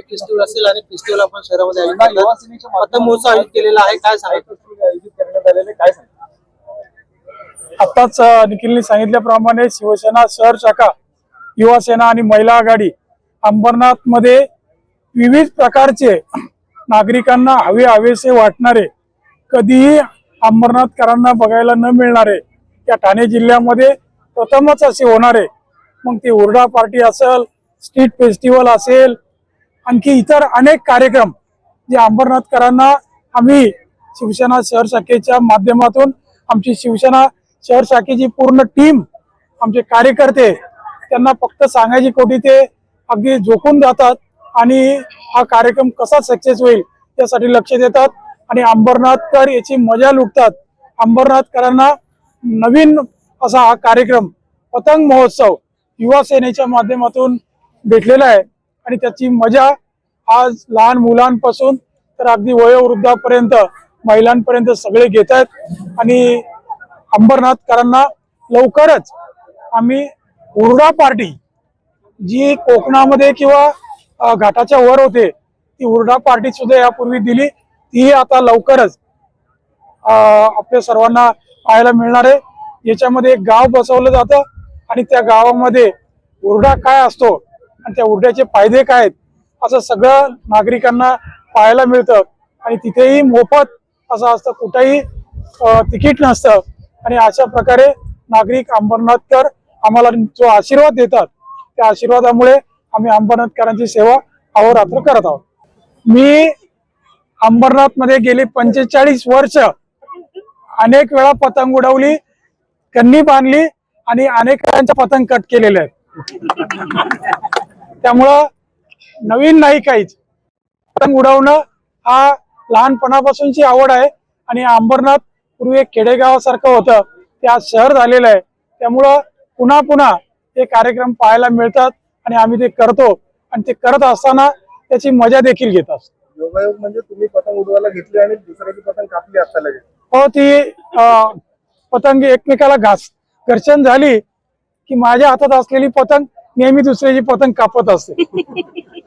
Festival असेल आणि festival आपण शहरामध्ये महोत्सव आयोजित केलेला आहे काय काय आताच निखिलने सांगितल्याप्रमाणे शिवसेना शहर शाखा युवा सेना आणि महिला आघाडी अंबरनाथमध्ये विविध प्रकारचे नागरिकांना हवे हवेसे वाटणारे कधीही अंबरनाथकरांना बघायला न मिळणारे या ठाणे जिल्ह्यामध्ये प्रथमच असे होणारे मग ते ओरडा पार्टी असेल स्ट्रीट फेस्टिवल असेल आणखी इतर अनेक कार्यक्रम जे अंबरनाथकरांना आम्ही शिवसेना शहर शाखेच्या माध्यमातून आमची शिवसेना शहर शाखेची पूर्ण टीम आमचे कार्यकर्ते त्यांना फक्त सांगायची कोटी ते अगदी झोकून जातात आणि हा कार्यक्रम कसा सक्सेस होईल यासाठी लक्ष देतात आणि अंबरनाथकर याची मजा लुटतात. अंबरनाथकरांना नवीन असा हा कार्यक्रम पतंग महोत्सव युवा सेनेच्या माध्यमातून भेटलेला आहे. आणि त्याची मजा आज लहान मुलांपासून तर अगदी वयोवृद्धापर्यंत महिलांपर्यंत सगळे घेत आहेत. आणि अंबरनाथकरांना लवकरच आम्ही हुरडा पार्टी जी कोकणामध्ये किंवा घाटाच्या वर होते ती हुरडा पार्टी सुद्धा यापूर्वी दिली. ती आता लवकरच आपल्या सर्वांना पाहायला मिळणार आहे. याच्यामध्ये एक गाव बसवलं जातं. आणि त्या गावामध्ये उरडा काय असतो आणि त्या उरड्याचे फायदे काय आहेत असं सगळं नागरिकांना पाहायला मिळतं. आणि तिथेही मोफत असं असतं कुठेही तिकीट नसतं. आणि अशा प्रकारे नागरिक अंबरनाथकर आम्हाला जो आशीर्वाद देतात त्या आशीर्वादामुळे आम्ही अंबरनाथकरांची सेवा अहोरात्र करत आहोत. मी अंबरनाथमध्ये गेली पंचेचाळीस वर्ष. अनेक वेळा पतंग उडवली कन्नी बांधली आणि अनेकांच्या पतंग कट केलेले आहेत. त्यामुळं नवीन नाही काहीच. पतंग उडवणं हा लहानपणापासूनची आवड आहे आणि अंबरनाथ पूर्वी एक खेडेगावासारखं होतं. ते आज शहर झालेलं आहे. त्यामुळं पुन्हा पुन्हा हे कार्यक्रम पाहायला मिळतात आणि आम्ही ते करतो. आणि ते करत असताना त्याची मजा देखील घेत असतो. योगायोग म्हणजे तुम्ही पतंग उडवायला घेतली आणि दुसऱ्याची पतंग कापली आता लगेच. हो ती पतंग एकमेकाला घास घर्षण झाली की माझ्या हातात असलेली पतंग नेहमी दुसऱ्याची पतंग कापत असते.